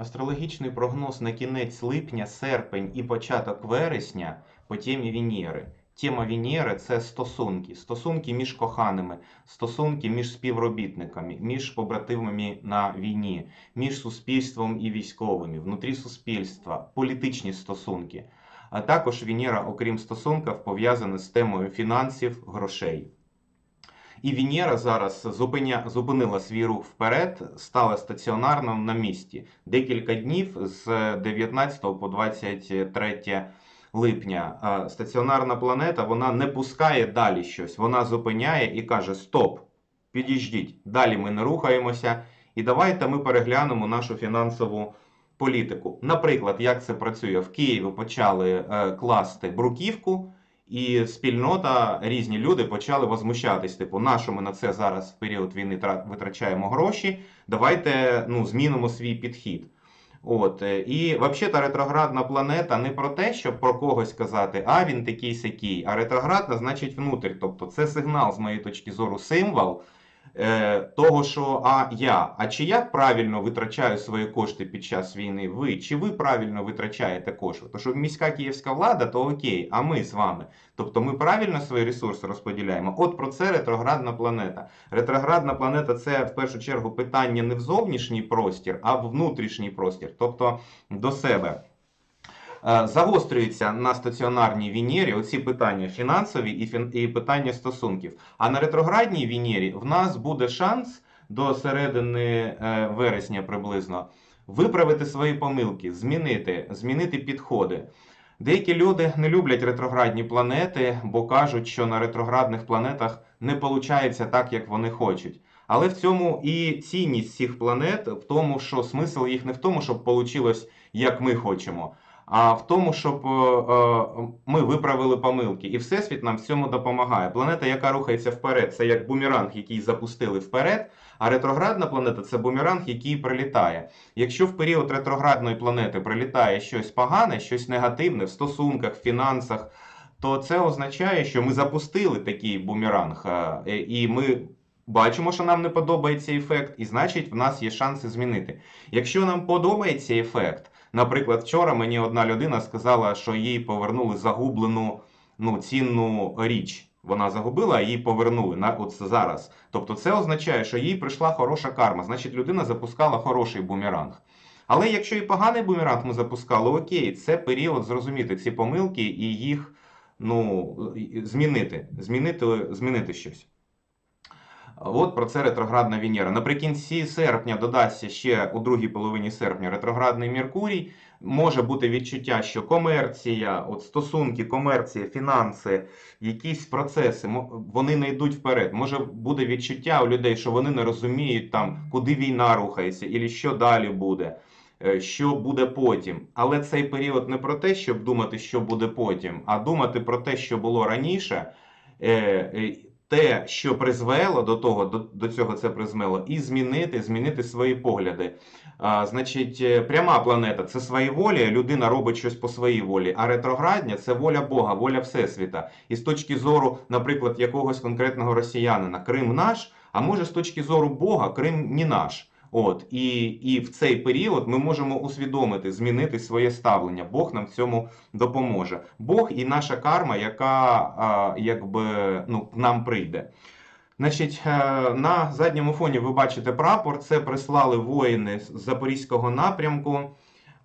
Астрологічний прогноз на кінець липня, серпень і початок вересня по темі Венери. Тема Венери це стосунки, стосунки між коханими, стосунки між співробітниками, між побратимами на війні, між суспільством і військовими, внутрі суспільства, політичні стосунки. А також Венера, окрім стосунків, пов'язана з темою фінансів, грошей. І Венера зараз зупиня, зупинила свій рух вперед, стала стаціонарно на місці. Декілька днів з 19 по 23 липня. Стаціонарна планета вона не пускає далі щось. Вона зупиняє і каже: Стоп, підійдіть, далі ми не рухаємося. І давайте ми переглянемо нашу фінансову політику. Наприклад, як це працює в Києві почали е, класти бруківку. І спільнота, різні люди почали возмущатись. Типу, на що ми на це зараз в період війни витрачаємо гроші? Давайте ну, змінимо свій підхід. От е, і взагалі ретроградна планета не про те, щоб про когось казати, а він такий сякий. А ретроградна значить внутрі. Тобто це сигнал, з моєї точки зору, символ е, того, що а я, а чи я правильно витрачаю свої кошти під час війни? Ви чи ви правильно витрачаєте кошти? Тому що міська київська влада, то окей, а ми з вами. Тобто ми правильно свої ресурси розподіляємо. От про це ретроградна планета. Ретроградна планета це в першу чергу питання не в зовнішній простір, а в внутрішній простір, тобто до себе. Е, Загострюються на стаціонарній Венері оці питання фінансові і, фін... і питання стосунків. А на ретроградній Венері в нас буде шанс до середини е, вересня приблизно виправити свої помилки, змінити, змінити підходи. Деякі люди не люблять ретроградні планети, бо кажуть, що на ретроградних планетах не виходить так, як вони хочуть. Але в цьому і цінність цих планет в тому, що смисл їх не в тому, щоб вийшло, як ми хочемо, а в тому, щоб е, е, ми виправили помилки. І Всесвіт нам в цьому допомагає. Планета, яка рухається вперед, це як бумеранг, який запустили вперед. А ретроградна планета це бумеранг, який прилітає. Якщо в період ретроградної планети прилітає щось погане, щось негативне в стосунках, в фінансах, то це означає, що ми запустили такий бумеранг, е, і ми бачимо, що нам не подобається ефект, і значить в нас є шанси змінити. Якщо нам подобається ефект, наприклад, вчора мені одна людина сказала, що їй повернули загублену ну, цінну річ. Вона загубила, а їй повернули на от зараз. Тобто, це означає, що їй прийшла хороша карма. Значить, людина запускала хороший бумеранг. Але якщо і поганий бумеранг ми запускали, окей, це період зрозуміти ці помилки і їх ну, змінити, змінити, змінити щось. От про це ретроградна Венера. Наприкінці серпня додасться ще у другій половині серпня ретроградний Меркурій. Може бути відчуття, що комерція, от стосунки, комерція, фінанси, якісь процеси, вони не йдуть вперед. Може буде відчуття у людей, що вони не розуміють там, куди війна рухається, і що далі буде, е, що буде потім. Але цей період не про те, щоб думати, що буде потім, а думати про те, що було раніше. Те, що призвело до того, до, до цього це призвело, і змінити, змінити свої погляди. А, значить, е, пряма планета це своєволі, людина робить щось по своїй волі, а ретроградня це воля Бога, воля Всесвіта. І з точки зору, наприклад, якогось конкретного росіянина, Крим наш, а може з точки зору Бога, Крим не наш. От і, і в цей період ми можемо усвідомити, змінити своє ставлення. Бог нам в цьому допоможе. Бог і наша карма, яка а, якби ну, нам прийде. Значить, е, на задньому фоні ви бачите прапор. Це прислали воїни з Запорізького напрямку.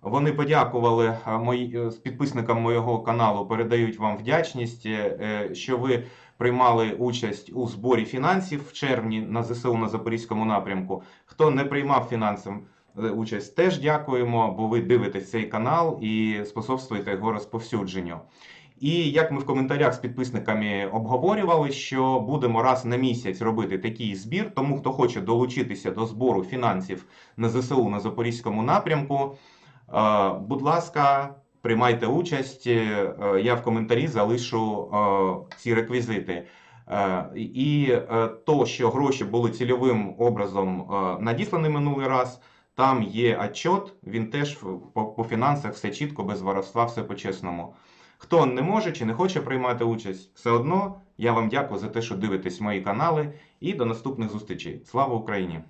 Вони подякували е, мої, е, підписникам моєго каналу, передають вам вдячність, е, що ви приймали участь у зборі фінансів в червні на ЗСУ на Запорізькому напрямку. Хто не приймав фінансову участь, теж дякуємо, бо ви дивитесь цей канал і способствуєте його розповсюдженню. І як ми в коментарях з підписниками обговорювали, що будемо раз на місяць робити такий збір. Тому хто хоче долучитися до збору фінансів на ЗСУ на Запорізькому напрямку, будь ласка, приймайте участь. Е, Я в коментарі залишу е, ці реквізити. Е, І то, що гроші були цільовим образом надіслані минулий раз. Там є отчет, він теж по, по фінансах все чітко, без воровства, все по-чесному. Хто не може чи не хоче приймати участь, все одно я вам дякую за те, що дивитесь мої канали. І до наступних зустрічей. Слава Україні!